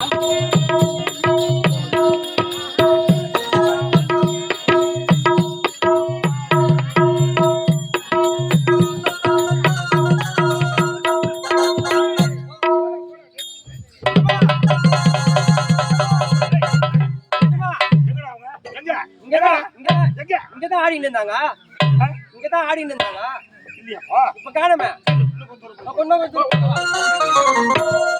இங்கதான் ஆடிட்டு இருந்தாங்க. இங்கதான் ஆடிட்டு இருந்தாங்க. இல்லையா இப்ப காணமே. கொஞ்சம் கொஞ்சம்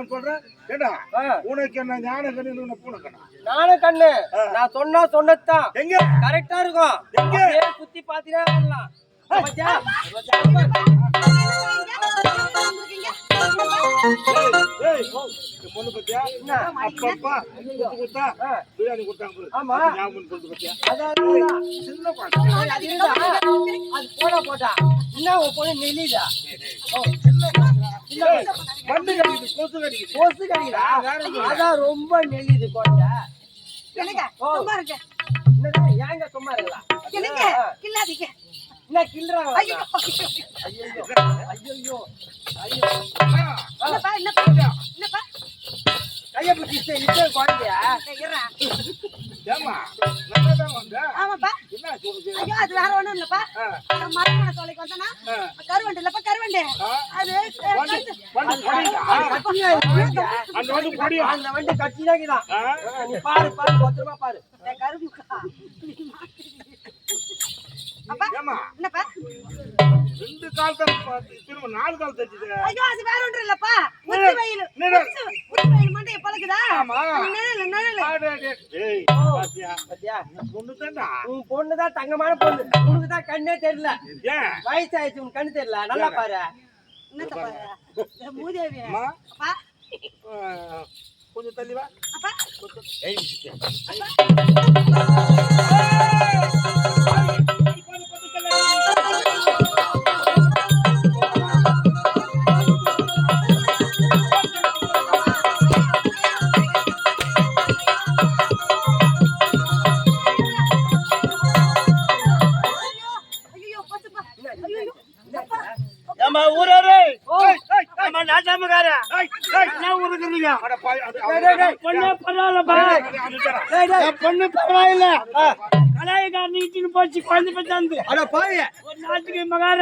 நான் சொல்றேன் உனக்கு என்ன ஞான கண்ணு உன பூனை ஞான கண்ணு. நான் சொன்னா சொன்னதுதான். எங்க? கரெக்டா இருக்கும். எங்க? சுத்தி பாத்தீங்கன்னா பண்ணலாம் பிரியாணி கொடுத்தாங்க ஆமா. ஞாபகம் பத்தியா? அதான் சின்ன பாட்டு. அது போடா போட்டா. என்ன பொண்ணு நெல்லிதா? சின்ன பண்டு கடிக்குது கொசு கடிக்குது. கொசு கடிக்குதா. அதான் ரொம்ப நெல்லிது கொண்டை எனக்கு ஓ. சும்மா இருக்க என்னடா ஏங்க சும்மா இருக்கலாம் கில்லாதீங்க என்ன கிள்றாங்க ஐயோ. ஐயோ ஐயோ ஐயோ என்னப்பா என்னப்பா? என்னப்பா? கைய பிடிச்சி இப்ப குழந்தையா ஏமா ஆமாப்பா. அது வேற ஒண்ணும் இல்லப்பா. மரமான தொலைக்கு வந்தனா கருவண்டு இல்லப்பா கருவண்டு. அது அந்த வந்து பொடி கட்சி பாரு பாரு பாரு. கருவுக்கா என்னப்பா? ரெண்டு கால் திரும்ப நாலு கால் தச்சுது ஐயோ அது வேற ஒன்றும் இல்லப்பா. உச்சி வெயில். உச்சி- வெயில் மண்டைய பழகுதா ஆமா. நிழல் நிழல் ஆடு, ஆடு. ஏய் பாத்தியா? பாத்தியா? பொண்ணு தான்டா. உன் பொண்ணுதான் தங்கமான பொண்ணு. உனக்கு தான் கண்ணே தெரியல. ஏன்? வயசாயிடுச்சு உன் கண்ணு தெரியல. நல்லா பாரு. என்னத்த பாரு? ஏய், மூதேவி அம்மா. அப்பா. ஆ, கொஞ்சம் தள்ளி வா. அப்பா.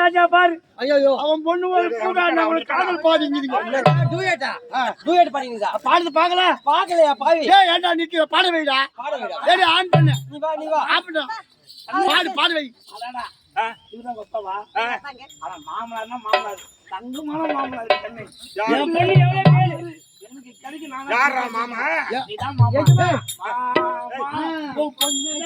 மகாராஜா பாரு. ஐயோ அவன் பொண்ணு ஒரு கூட அவனுக்கு காதல் பாதிங்குதுங்க டூயட்டா டூயட் பாருங்கடா பாடுறது பாக்கல. பாக்கலையா பாவி? ஏய் ஏன்டா நிக்கிற பாட வைடா? பாட வைடா ஏடி ஆன் பண்ணு. நீ வா நீ வா. ஆப்பிட்டோம் பாடு பாடு வை. அடடா. இதுதான் கொத்தவா? தங்கமான? என் பொண்ணு எவ்வளவு பேரு? யாரா மாமா? நீதான் மாமா. மாமா பொண்ணு?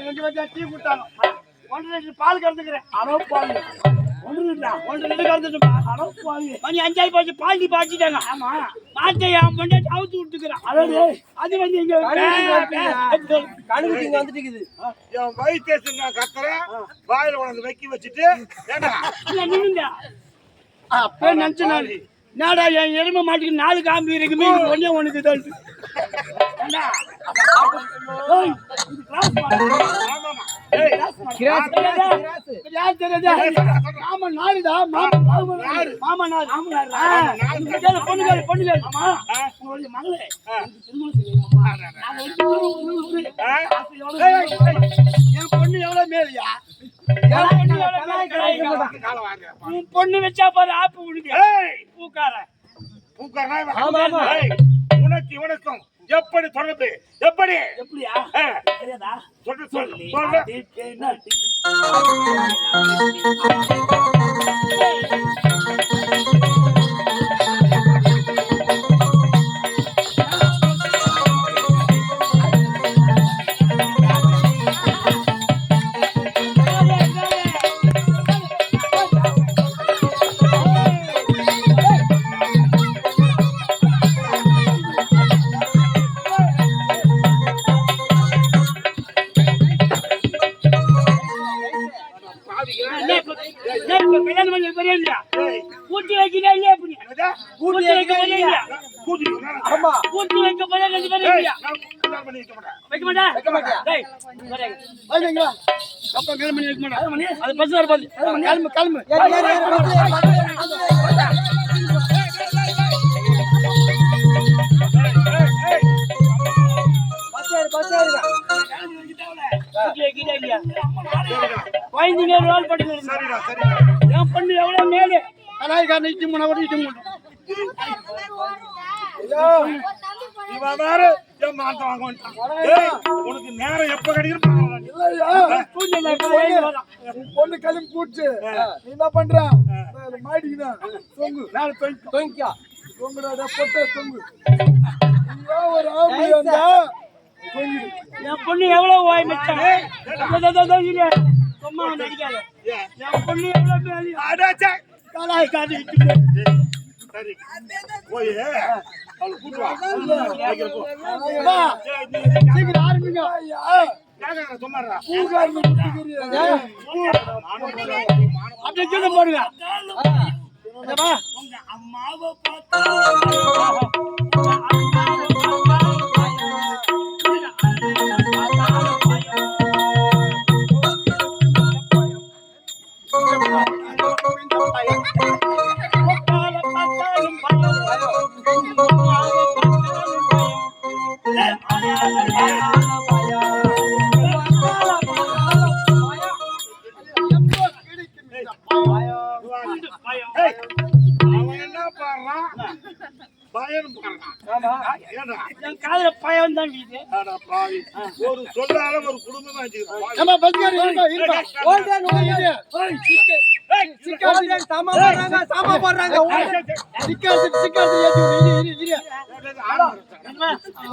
ரெண்டு பேரும் டீ கொடுத்தாங்க ஒன்றரை லிட்டர் பால் கறந்துக்கிறேன். அரோ பால். மணி அஞ்சாயி போச்சு பாண்டி பாய்ச்சிட்டாங்க. ஆமா. மாட்டை என் பொண்டாட்டி அவுத்து விட்டுக்கிறேன் அதாவது அது வந்து இங்க கணுக்குட்டி இங்க வந்துட்டு இருக்குது என் வயிற்று நான் கத்துறேன். வாயில உனக்கு வைக்கி வச்சுட்டு நில்லுங்க. அப்ப நினைச்சேன் நானு. என்னடா என் எருமை மாட்டுக்கு நாலு காம்பு இருக்குமே ஒண்ணே ஒண்ணுக்கு தான் என் பொண்ணு எவ்வளவு மேலையா உன் பொண்ணு வச்சா பாரு ஆப்பு விடுங்க ஏய் பூக்கார பூக்காரனா உனக்கு இவனுக்கும் எப்படி தொடர்பு எப்படி? எப்படியா? சொல்லு சொல்லு. பஸ்ல ஏறுங்க. கூட்டி வைக்கிறா இல்லையா? குழந்தைங்க ரோல். சரிடா என் பொண்ணு எவ்வளவு மேலே கலாய்க்காரன் இட்டு கூட இட்டு முன்ன இவன் வேற என் மாத்த வாங்க வந்துட்டான். ஏய், உனக்கு நேரம் எப்ப கிடைக்கும். பொண்ணு கிளம்பி கூட்டு நீ என்ன பண்ற? மாடிக்குதா தொங்கு. மேல போயிட்டு தொங்கிக்கோ. தொங்குடா பொட்ட தொங்கு. நீயா ஒரு ஆம்பளை வந்தா? தொங்கிடு. என் பொண்ணு எவ்வளவு வாய் மிச்சம் சும்மா வந்து அடிக்காத என் பொண்ணு எவ்வளவு அடாச்சே. கலாய் காது சரி போய் அவளை கூட்டு வா வைக்கிற போ. வா, ஏய், நீ நீ சீக்கிரம் ஆரம்பிங்க அப்படியே போடுங்க அம்மாவை பார்த்தா பாடுறான். பயன் பாடுறான். காதுல பயம் தான் ஒரு சொல்லால ஒரு குடும்பம் நம்ம பஸ்காரி இருப்பா இருப்பா ஓல்டன், ஓல்டன். ஓல்டன், சாமா போடுறாங்க, சாமா போடுறாங்க. ஓல்டன், சிக்காது சிக்காது ஏத்தி இரு இரு இரு.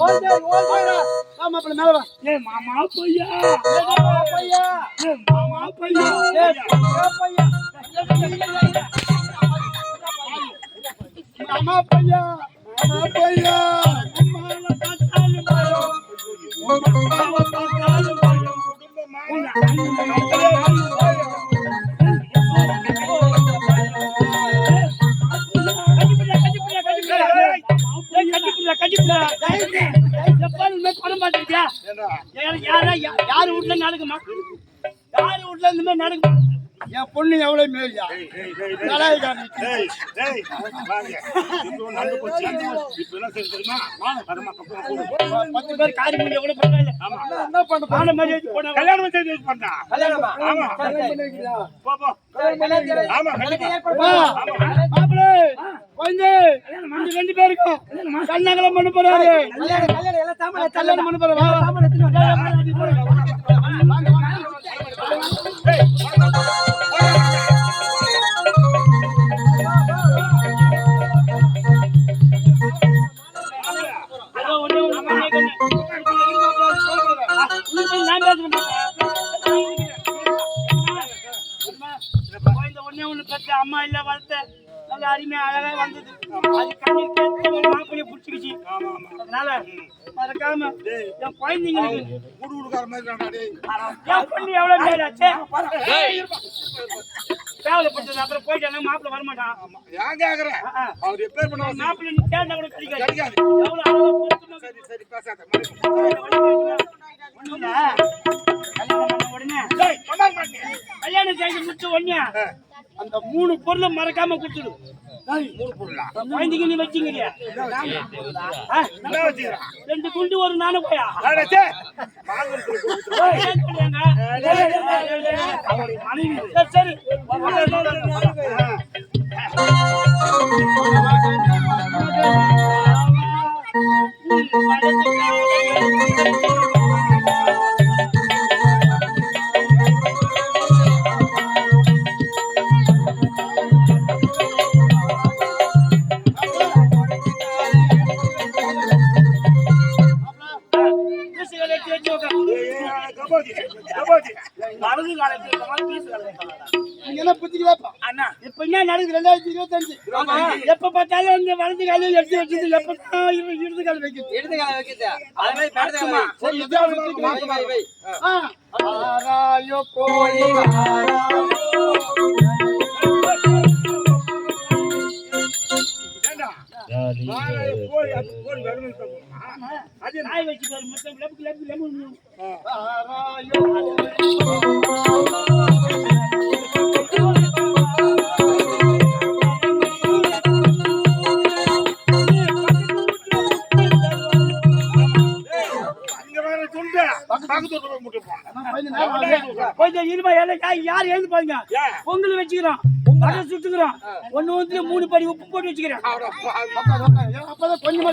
Hold on, hold on. ஆமா அப்படி மேல வா. ஏ மாமா பையா. பையா. ஏ மாமா பையா. ஏ, ஏ பையா. அம்மா பையா அம்மா பையா யாரு வீட்டுல நடக்குமா யாரு வீட்டுல இந்த மாதிரி நடக்குமா என் பொண்ணு எவ்வளவு மேலியா. பத்து பேர் காரி மூஞ்சி எவ்வளவு பரவாயில்ல. என்ன பண்ண போற? ஆன மாதிரி போனா கல்யாணம் செய்து பண்ணா. கல்யாணமா? ஆமா. போ, போ. ஆமா. மாப்பிள்ளை, இந்த ரெண்டு பேருக்கும் கண்ணகலம் பண்ண போறாரு. கல்யாணம், கல்யாணம், கல்யாணம் பண்ண போறாரு. வா, வா. மறக்காம என் குழந்தைங்களுக்கு குடு குடுக்கார மாதிரி. என் பொண்ணு எவ்வளவு மேலாச்சு தேவைப்பட்டது அப்புறம் போயிட்டாங்க மாப்பிள்ளை வரமாட்டான் ஆமா. ஏன் கேக்குற? ஆ. அவர் எப்பேர் பண்ணுவாரு? மாப்பிள்ளை நீ தேடினா கூட கிடைக்காது கிடைக்காது. எவ்வளவு அழகா பொருத்தமா சரி, சரி, பேசாத. மறுபடியும். ஒண்ணும் இல்ல. கல்யாணம் பண்ண உடனே டேய், கொண்டாட மாட்டேன். கல்யாணம் செய்து முடிச்ச உடனே அந்த மூணு பொருளை மறக்காம கொடுத்துடு குழந்தைங்க நீ வச்சுக்கிறான்? ரெண்டு குண்டு ஒரு நானு போயா? அட, டேய். மாங்கல்யத்துல என்ன புத்திக்கலாப்பா? அண்ணா. இப்ப என்ன நடக்குது? ரெண்டாயிரத்தி இருபத்தஞ்சு. எப்ப பார்த்தாலும் இந்த வலது காலையும் எடுத்து வச்சுட்டு எப்ப இடது கால் வைக்கிறது. எடுத்து கால வைக்கிறது. அது கொஞ்சம் இருமா யார் எழுந்து பாருங்க? பொங்கல் வச்சுக்கிறோம். அதை சுட்டுக்கிறோம் ஒண்ணு வந்து மூணு படி உப்பு போட்டு வச்சுக்கிறேன். அப்பதான் கொஞ்சமா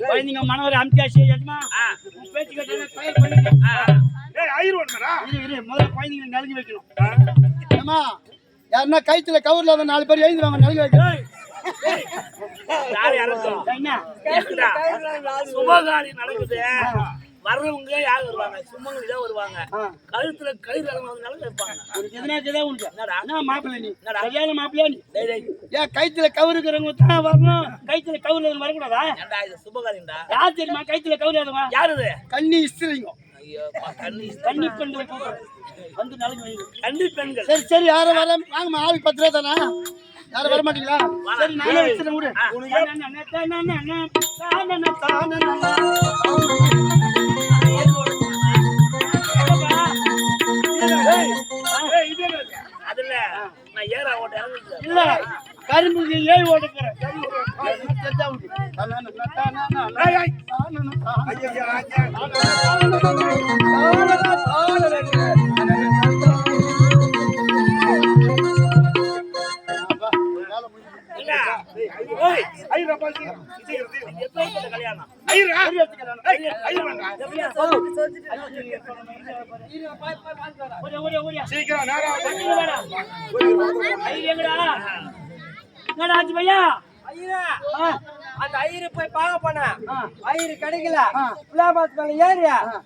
குழந்தைங்க மனவரை அமிச்சாச்சு உன் பேச்சு கேட்டு தயார் பண்ணிட்டேன் ஏய், ஆயிரம் இரு இரு முதல்ல குழந்தைங்க நலுங்கி வைக்கணும். ஏம்மா யாருன்னா கைத்துல கவுர்ல நாலு பேர் எழுதுவாங்க நலுங்கி வைக்கிறேன் யார் என்ன? சுபகாரி நடக்குது. வர்றவங்க யார் வருவாங்க? சுமங்கலி தான் வருவாங்க. கழுத்துல கயிறு இறங்குறதுனால வைப்பாங்க உனக்கு எதுனா இருக்குதா உனக்கு? என்ன மாப்பிள்ளை நீ? கல்யாண மாப்பிள்ளையா நீ? ஏன் கைத்துல கவுரு இருக்கிறவங்க தான் வரணும். கைத்துல கவுரு வரக்கூடாதா? ஏன்டா இது சுபகாரிண்டா யார் தெரியுமா கைத்துல கவுரு இல்லாதவங்க? யாரு இது? கண்ணி இஸ்திரிங்க கண்ணி பெண்கள். வந்து கண்ணி பெண்கள். சரி சரி யாரும் வர வாங்கம்மா ஆளுக்கு பத்து ரூபா தானே? யாரும் வர மாட்டீங்களா? சரி நானே வச்சுறேன் விடு. அதுல நான் ஏறா ஓட்ட இல்ல கரும்புக்கு ஏழு ஓட்ட போறேன். ஐயா, ஆச்சு பையா? ஐயா, அந்த ஐயரு போய் பார்க்க போனா ஐயரு கிடைக்கல. பிள்ளாபாத் மேல ஏறி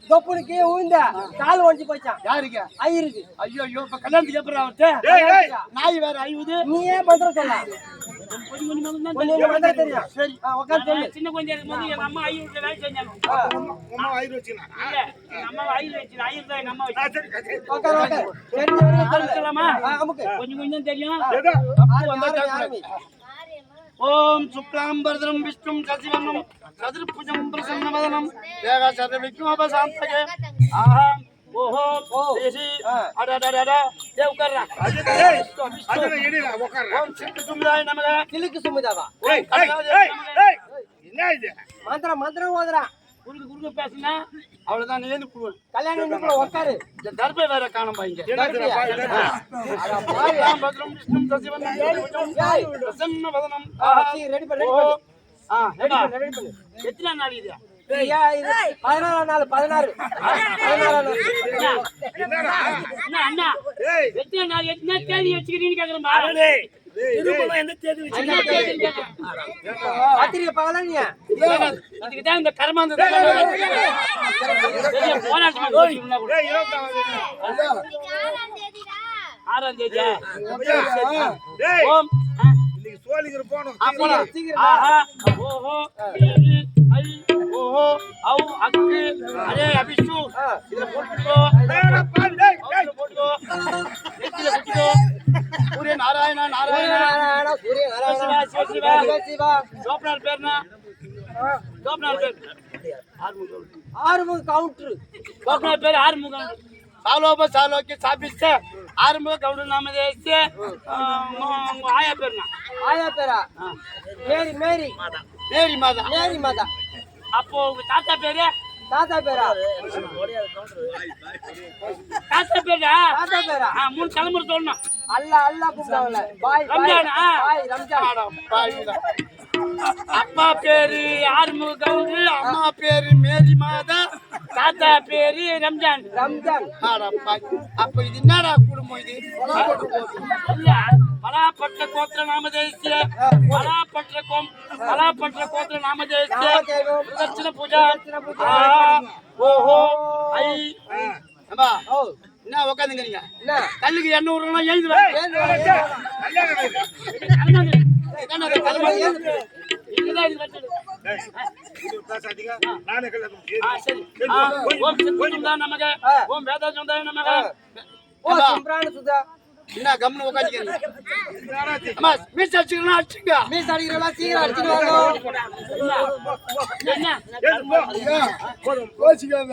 தொப்புனு கீழே விழுந்த கால் ஒடிச்சு போச்சான் யாருக்கு? ஐயருக்கு. ஐயோ ஐயோ இப்ப கல்யாணத்துக்கு? ஏய், ஏய். நாய் வேற ஐயுது. நீ ஏன் பண்ற சொல்ல? சின்ன குழந்தையா இருக்கும்போது எங்க அம்மா ஐயர் வீட்டுல வேலை செஞ்சாங்க. ஐயர் கொஞ்சம் கொஞ்சம் தெரியும். ஓம் சுக்லாம்பரதரம் விஷ்ணும் சசிவர்ணம் சதுர்புஜம் பிரசன்னவதனம். தேவ சர்வவிக்னோபசாந்தகே ஆஹம் ஓஹோ. தேசி. அடடடட ஏ உட்கார்றா நான் எடிடா, உட்கார்றா. ஓம் சித்து சுமிதாய நமக. கிழக்கு சுமிதாவா? ஏய், ஏய், ஏய், ஏய். என்ன இது? மந்திரம் மந்திரம் ஓதுறான் குறுக்கு குறுக்கு பேசுனா அவ்வளவுதான் நீ ஏந்து போடுவேன் கல்யாணம் இந்துக்குள்ள உட்காரு. இந்த தர்பை வேற காணும் பாங்க என்னதுடா, பா, என்னது? சுக்லாம்பரதரம் விஷ்ணும் சசிவர்ணம் சதுர்புஜம் ஏய். பிரசன்னவதனம் ஆ, சீ, ரெடி பண்ணு ரெடி பண்ணு. ஆ ரெடி ஏடா, பண்ணு ரெடி பண்ணு. எத்தனை நாள் இது பதினாறாம் நாள் பதினாறு. பதினாறாம் நாள். என்னடா? அண்ணா எத்தனை நாள் எத்தனை தேதி வச்சுக்கிறீன்னு கேக்குறேன் திருமணம் எந்த தேதி. பத்திரிக்கை பார்க்கலாம் நீ அதுக்கு தான் இந்த கர்மாந்தத்தை பெரிய போராட்டம் போச்சுன்னா கூட. ஏய், இருபத்தாறாம் தேதி. ஆறாம் தேதியா? டேய், ஓம். இன்னைக்கு சோழிங்கர் போகணும் அப்போலாம் சீக்கிரம் ஆஹா. ஓஹோ. ஏழு ஐ ஓஹோ. அவு அக்கு. அதே அபிஷு. இதுல போட்டுக்கோ. டேய், பாரு, டேய், டேய். இதுல போட்டுக்கோ. நெத்தியில குத்திக்கோ சூரிய நாராயணா நாராயணா. சூரிய சிவா, சிவா, சிவா. சிவா சிவா சோப்னார் பேர்னா? சோப்னார் பேர். ஆறுமுக கவுண்டர். சோப்னார் பேர் ஆறுமுகம் சாலோப சாலோக்கி சாபிச்ச ஆறுமுக கவுண்டர் நாம தேசிய ஆயா பேர்னா? ஆயா பேரா? மேரி மேரி. மேரி மாதா. மேரி மாதா. அப்போ உங்க தாத்தா பேரு? தாத்தா பேரா? தாத்தா பேரா? தாத்தா பேரா? ஆ, மூணு தலைமுறை சொல்லணும். அல்ல அல்ல கூப்பிடுவாங்கல்ல பாய் பாய் ரம்ஜானா? பாய் ரம்ஜான். அப்பா பேரு ஆறுமுக கவுண்டர் அம்மா பேரு மேரி மாதா தாத்தா பேரு ரம்ஜான். ரம்ஜான். அப்ப இது என்னடா குடும்பம் இது? இல்ல, பலாப்பற்ற கோத்திர நாமதேசிய பலாப்பற்ற கோம் பலாப்பற்ற கோத்திர நாமதேசிய நாமதேவம். பிரதட்சண பூஜா ஓஹோ ஐ. என்ன உட்காந்துங்கிறீங்க என்ன? கல்லுக்கு எண்ணெய் விடுறோம் எழுதுவேன் ஓம் நமக. ஓம் வேதாச்சந்தாய நமக. ஓ சிம்ரான் சுதா. என்ன கம்னு உட்காந்துக்கிறீங்க. அம்மா மீஸ் அடிச்சுக்கணும் அடிச்சுங்க மீஸ் அடிக்கிறவங்களா சீக்கிரம் அடிச்சுட்டு வாங்க. என்ன? ஏறு, போ. யோசிக்காத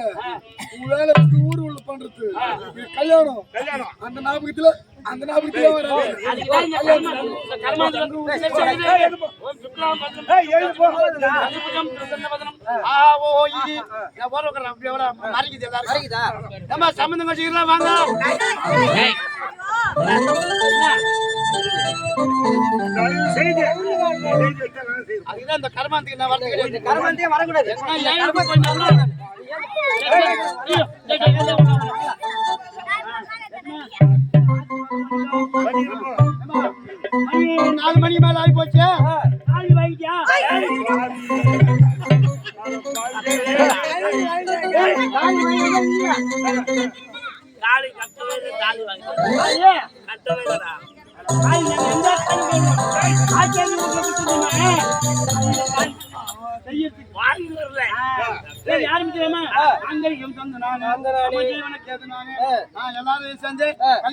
உங்க வேலை விட்டு ஊர் உள்ள பண்றது. கல்யாணம். கல்யாணம். அந்த ஞாபகத்துல அந்த ஏம்மா, சம்மந்தம் கட்சிக்கலாம் வாங்க இந்த நான் வரது கிடையாது. வரக்கூடாது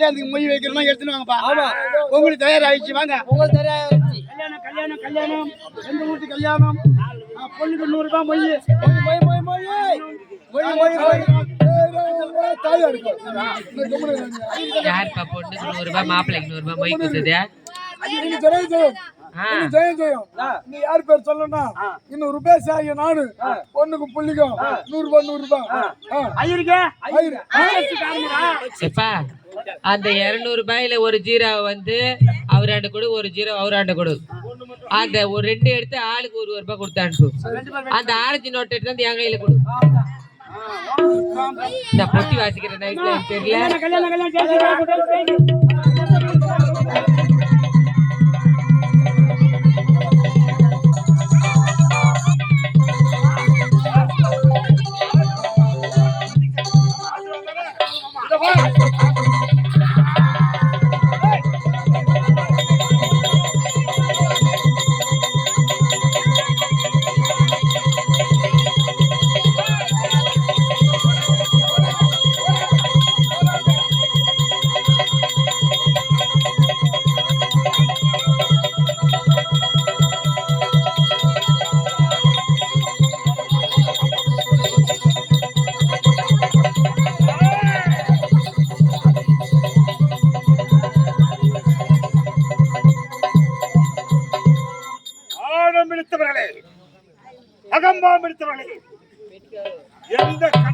கல்யாணத்துக்கு மொய் வைக்கிறோம் எடுத்துன்னு வாங்கப்பா. ஆமா. உங்களுக்கு தயாராகிடுச்சு வாங்க. உங்களுக்கு தெரியாது கல்யாணம் கல்யாணம் கல்யாணம். எந்த வீட்டு கல்யாணம். பொண்ணுக்கு நூறு ரூபாய் மொய். மொய் தாயா இருக்கும் இந்த கம்முனு இருங்க. யாருப்பா பொண்ணுக்கு நூறு ரூபாய் மாப்பிள்ளைக்கு நூறு ரூபாய் மொய் கொடுத்தது? நீங்க ஜெயம் ஜெயம். நீ யார் பேர் சொல்லணும்னா இன்னும் ரூபாய் சாய நானு பொண்ணுக்கு புள்ளிக்கும் நூறு ரூபாய் நூறு ரூபாய். அந்த இருநூறு ரூபாயில ஒரு ஜீரோ வந்து அவராண்ட கொடு ஒரு ஜீரோ அவராண்ட கொடு. அந்த ஒரு ரெண்டு எடுத்து ஆளுக்கு ஒரு ரூபாய் கொடுத்து அனுப்பு. அந்த ஆரஞ்சு நோட்டு எடுத்து வந்து என் கையில கொடு. இந்த பொட்டி வாசிக்கிற நைட்ல தெரியல.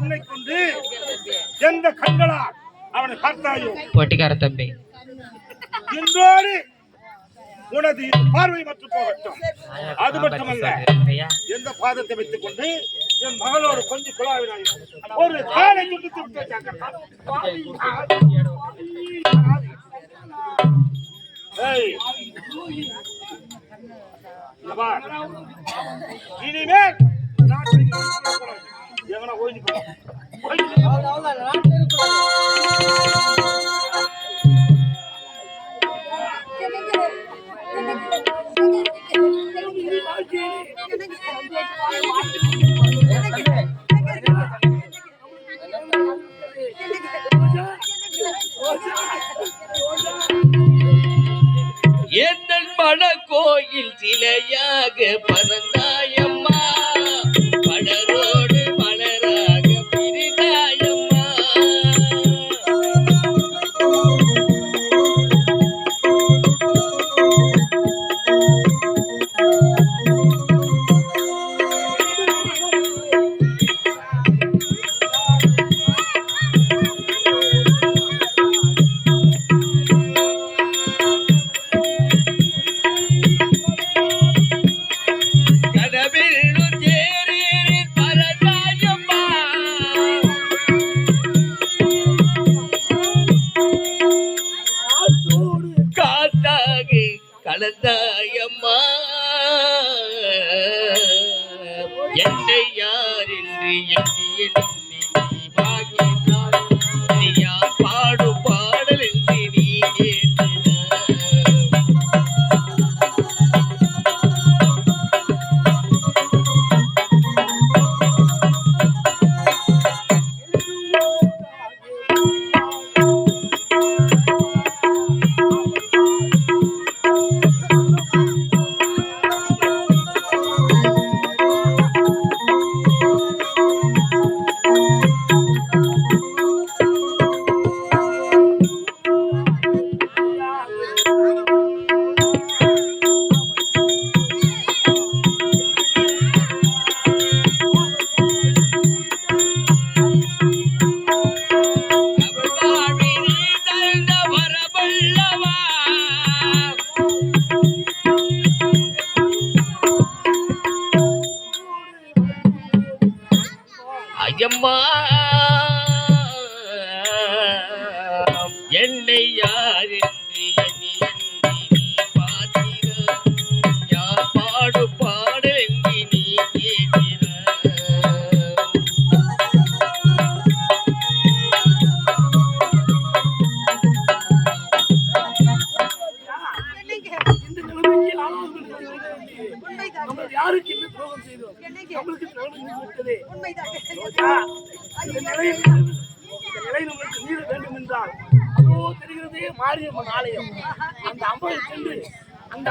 கண்ணை கொண்டு எந்த கண்களா அவனை பார்த்தாயோ? ஒட்டிக்கார தம்பி. இன்றோடு உனது பார்வை மற்றும் போகட்டும். அது மட்டுமல்ல எந்த பாதத்தை வைத்துக் கொண்டு என் மகளோடு கொஞ்சம் குழாவினாய். ஒரு காலை முடித்து விட்டு இனிமேல் எங்கன்னா என் மன கோயில் சிலையாக பர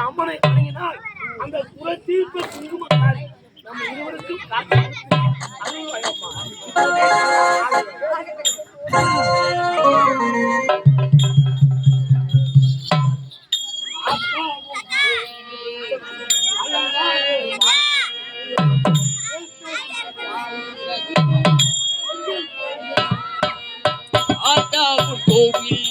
அம்மனை வணங்கினால் அந்த குலதீப குங்கும நம்ம இருவருக்கும் ஆட்டா கோவில்